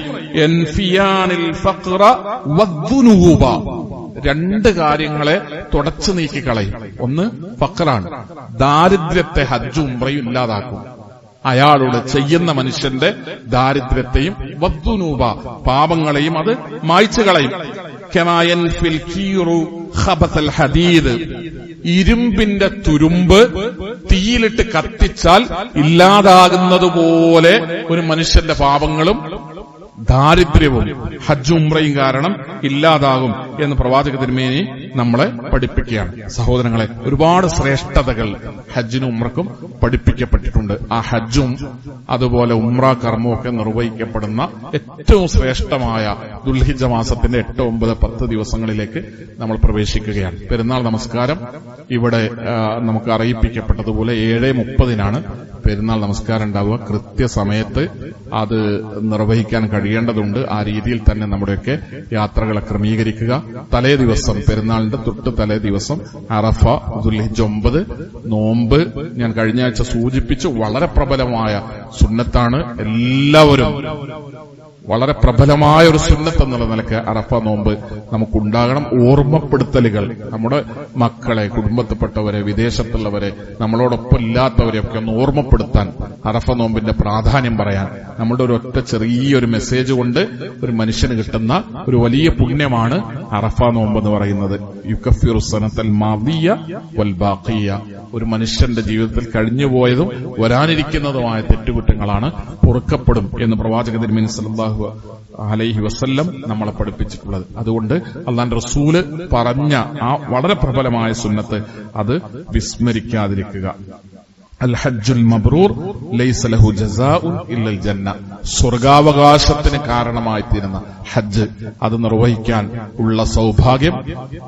[SPEAKER 1] രണ്ട് കാര്യങ്ങളെ തുടച്ചു നീക്കിക്കളയും ഒന്ന് ഫക്റാണ് ദാരിദ്ര്യത്തെ ഹജ്ജും ഉംറയും ഇല്ലാതാക്കും. അയാളുടെ ചെയ്യുന്ന മനുഷ്യന്റെ ദാരിദ്ര്യത്തെയും വദ്ദുനൂബ പാപങ്ങളെയും അത് മായ്ച്ചു കളയും. കെമായൻ ഫിൽ കീറു ഖബസൽ ഹദീദ്. ഇരുമ്പിന്റെ തുരുമ്പ് തീയിലിട്ട് കത്തിച്ചാൽ ഇല്ലാതാകുന്നത് പോലെ ഒരു മനുഷ്യന്റെ പാപങ്ങളും ദാരിദ്ര്യവും ഹജ്ജ് ഉംറയും കാരണം ഇല്ലാതാകും എന്ന് പ്രവാചക തിരുമേനി നമ്മളെ പഠിപ്പിക്കുകയാണ്. സഹോദരങ്ങളെ ഒരുപാട് ശ്രേഷ്ഠതകൾ ഹജ്ജിനും ഉമ്രക്കും പഠിപ്പിക്കപ്പെട്ടിട്ടുണ്ട്. ആ ഹജ്ജും അതുപോലെ ഉമ്ര കർമ്മവും ഒക്കെ നിർവഹിക്കപ്പെടുന്ന ഏറ്റവും ശ്രേഷ്ഠമായ ദുൽഹിജ മാസത്തിന്റെ എട്ട് ഒമ്പത് പത്ത് ദിവസങ്ങളിലേക്ക് നമ്മൾ പ്രവേശിക്കുകയാണ്. പെരുന്നാൾ നമസ്കാരം ഇവിടെ നമുക്ക് അറിയിപ്പിക്കപ്പെട്ടതുപോലെ ഏഴ് മുപ്പതിനാണ് പെരുന്നാൾ നമസ്കാരം ഉണ്ടാവുക. കൃത്യസമയത്ത് അത് നിർവഹിക്കാൻ കഴിയേണ്ടതുണ്ട്. ആ രീതിയിൽ തന്നെ നമ്മുടെയൊക്കെ യാത്രകളെ ക്രമീകരിക്കുക. തലേ ദിവസം പെരുന്നാളിന്റെ തൊട്ട് തലേ ദിവസം അറഫ ദുൽഹിജ് ഒമ്പത് നോമ്പ് ഞാൻ കഴിഞ്ഞ ആഴ്ച സൂചിപ്പിച്ചു വളരെ പ്രബലമായ സുന്നത്താണ് എല്ലാവരും. വളരെ പ്രബലമായ ഒരു സുന്നത്ത് എന്നുള്ള നിലയ്ക്ക് അറഫ നോമ്പ് നമുക്കുണ്ടാകണം ഓർമ്മപ്പെടുത്തലുകൾ. നമ്മുടെ മക്കളെ കുടുംബത്തിൽപ്പെട്ടവരെ വിദേശത്തുള്ളവരെ നമ്മളോടൊപ്പം ഇല്ലാത്തവരെയൊക്കെ ഒന്ന് ഓർമ്മപ്പെടുത്താൻ അറഫ നോമ്പിന്റെ പ്രാധാന്യം പറയാൻ. നമ്മുടെ ഒരു ഒറ്റ ചെറിയൊരു മെസ്സേജ് കൊണ്ട് ഒരു മനുഷ്യന് കിട്ടുന്ന ഒരു വലിയ പുണ്യമാണ് അറഫ നോമ്പ് എന്ന് പറയുന്നത്. യുക്കഫിറു സനത്തൽ മാവിയ വൽ ബാഖിയ. ഒരു മനുഷ്യന്റെ ജീവിതത്തിൽ കഴിഞ്ഞുപോയതും വരാനിരിക്കുന്നതുമായ തെറ്റുകുറ്റങ്ങളാണ് പൊറുക്കപ്പെടും എന്ന് പ്രവാചക തിരുമേനി സല്ലല്ലാഹു അലൈഹി വസ്ല്ലം നമ്മളെ പഠിപ്പിച്ചിട്ടുള്ളത്. അതുകൊണ്ട് അള്ളാന്റെ റസൂൽ പറഞ്ഞ ആ വളരെ പ്രബലമായ സുന്നത്ത് അത് വിസ്മരിക്കാതിരിക്കുക. അൽ ഹജ്ജുൽ മബ്രൂർ ലൈസ ലഹു ജസാഉൻ ഇല്ലൽ ജന്ന. സ്വർഗാവകാശത്തിന് കാരണമായി തീരുന്ന ഹജ്ജ് അത് നിർവഹിക്കാൻ ഉള്ള സൗഭാഗ്യം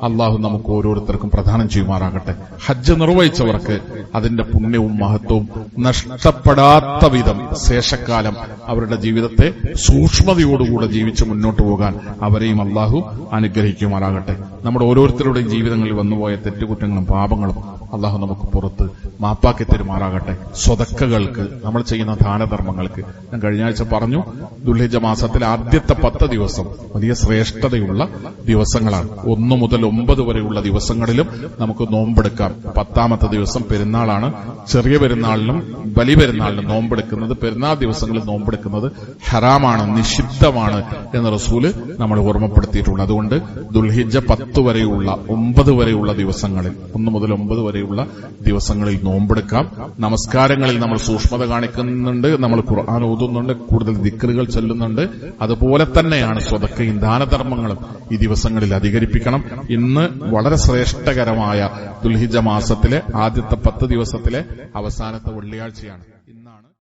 [SPEAKER 1] അള്ളാഹു നമുക്ക് ഓരോരുത്തർക്കും പ്രദാനം ചെയ്യുമാറാകട്ടെ. ഹജ്ജ് നിർവഹിച്ചവർക്ക് അതിന്റെ പുണ്യവും മഹത്വവും നഷ്ടപ്പെടാത്ത വിധം ശേഷക്കാലം അവരുടെ ജീവിതത്തെ സൂക്ഷ്മതയോടുകൂടെ ജീവിച്ച് മുന്നോട്ട് പോകാൻ അവരെയും അള്ളാഹു അനുഗ്രഹിക്കുമാറാകട്ടെ. നമ്മുടെ ഓരോരുത്തരുടെയും ജീവിതങ്ങളിൽ വന്നുപോയ തെറ്റുകുറ്റങ്ങളും പാപങ്ങളും അള്ളാഹു നമുക്ക് പുറത്ത് മാപ്പാക്കി തരുമാറാകട്ടെ. സ്വതക്കകൾക്ക് നമ്മൾ ചെയ്യുന്ന ദാനധർമ്മങ്ങൾക്ക്. ഞാൻ കഴിഞ്ഞ ആഴ്ച പറഞ്ഞു ദുൽഹിജ മാസത്തിലെ ആദ്യത്തെ പത്ത് ദിവസം വലിയ ശ്രേഷ്ഠതയുള്ള ദിവസങ്ങളാണ്. ഒന്നു മുതൽ ഒമ്പത് വരെയുള്ള ദിവസങ്ങളിലും നമുക്ക് നോമ്പെടുക്കാം. പത്താമത്തെ ദിവസം പെരുന്നാളാണ്. ചെറിയ പെരുന്നാളിലും ബലി പെരുന്നാളിനും നോമ്പെടുക്കുന്നത് പെരുന്നാൾ ദിവസങ്ങളിൽ നോമ്പെടുക്കുന്നത് ഹറാമാണ് നിഷിദ്ധമാണ് എന്ന് റസൂൽ നമ്മൾ ഓർമ്മപ്പെടുത്തിയിട്ടുണ്ട്. അതുകൊണ്ട് ദുൽഹിജ പത്ത് വരെയുള്ള ഒമ്പത് വരെയുള്ള ദിവസങ്ങളിൽ ഒന്ന് മുതൽ ഒമ്പത് വരെയുള്ള ദിവസങ്ങളിൽ നോമ്പെടുക്കാം. നമസ്കാരങ്ങളിൽ നമ്മൾ സൂക്ഷ്മത കാണിക്കുന്നുണ്ട് നമ്മൾ ഖുർആൻ ഓതുന്നുണ്ട് കൂടുതൽ ദിക്കറുകൾ ചൊല്ലുന്നുണ്ട്. അതുപോലെ തന്നെയാണ് സ്വതക്കയും ദാനധർമ്മങ്ങളും ഈ ദിവസങ്ങളിൽ അധികരിപ്പിക്കണം. ഇന്ന് വളരെ ശ്രേഷ്ഠകരമായ ദുൽഹിജ മാസത്തിലെ ആദ്യത്തെ പത്ത് ദിവസത്തിലെ അവസാനത്തെ വെള്ളിയാഴ്ചയാണ്.